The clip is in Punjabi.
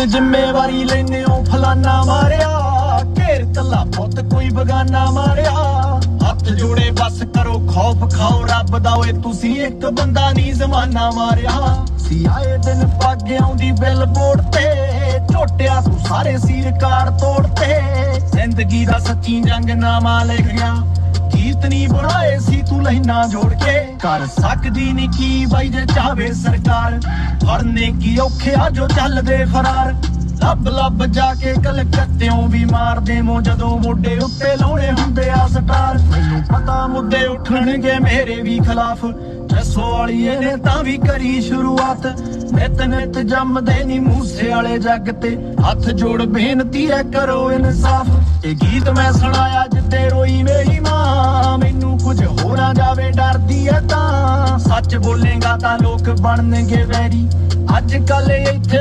ਪੁੱਤ ਜ਼ਿੰਮੇਵਾਰੀ ਲੈਨੇ ਹੋ ਫਲਾਨਾ ਮਾਰਿਆ। ਘੇਰ ਕੱਲਾ ਪੁੱਤ ਕੋਈ ਬਗਾਨਾ ਮਾਰਿਆ। ਹੱਥ ਜੋੜੇ ਬਸ ਕਰੋ, ਖੌਫ ਖਾਓ, ਰੱਬ ਦਾ ਓਏ, ਤੁਸੀਂ ਇੱਕ ਬੰਦਾ ਨਹੀਂ ਜ਼ਮਾਨਾ ਮਾਰਿਆ। ਸੀ ਆਏ ਦਿਨ ਪੱਗ ਆਉਂਦੀ ਬਿੱਲ ਤੇ, ਝੋਟਿਆ ਤੂੰ ਸਾਰੇ ਸੀ ਕਾਰ ਤੋੜਤੇ ਜ਼ਿੰਦਗੀ ਦਾ ਸੱਚੀ ਜੰਗ ਨਾਮਾ ਲਿਖ ਗਿਆ। ਗੀਤ ਨਹੀਂ ਬਣਾਏ ਸੀ ਤੂੰ ਲੈਣਾ ਜੋੜ ਕੇ। ਕਰ ਸਕਦੀ ਨਹੀਂ ਕੀ ਬਾਈ ਜੇ ਚਾਵੇ ਸਰਕਾਰ। ਫੜਨੇ ਕੀ ਔਖਿਆ ਜੋ ਚੱਲਦੇ ਫਰਾਰ। ਲੱਭ ਲੱਭ ਜਾ ਕੇ ਕਲਕੱਤਿਓਂ ਵੀ ਮਾਰਦੇ ਮੋ ਜਦੋਂ ਮੋਢੇ ਉੱਤੇ ਲਾਉਣੇ ਹੁੰਦੇ ਆ ਸਟਾਰ। ਮੈਨੂੰ ਪਤਾ ਮੁੱਦੇ ਉੱਠਣਗੇ ਮੇਰੇ ਵੀ ਖਿਲਾਫ। ਜੱਸੋ ਵਾਲੀਏ ਨੇ ਤਾਂ ਵੀ ਕਰੀ ਸ਼ੁਰੂਆਤ। ਨਿਤ ਨਿਤ ਜੰਮਦੇ ਨਹੀਂ ਮੂਸੇ ਵਾਲੇ ਜੱਗ ਤੇ। ਹੱਥ ਜੋੜ ਬੇਨਤੀ ਐ ਕਰੋ ਇਨਸਾਫ। ਇਹ ਗੀਤ ਮੈਂ ਸੁਣਾਇਆ ਜਿੱਤੇ ਤਾਂ ਸੱਚ ਬੋਲੇਗਾ ਤਾਂ ਲੋਕ ਬਣਨਗੇ ਵੈਰੀ। ਅੱਜ ਕੱਲ ਇੱਥੇ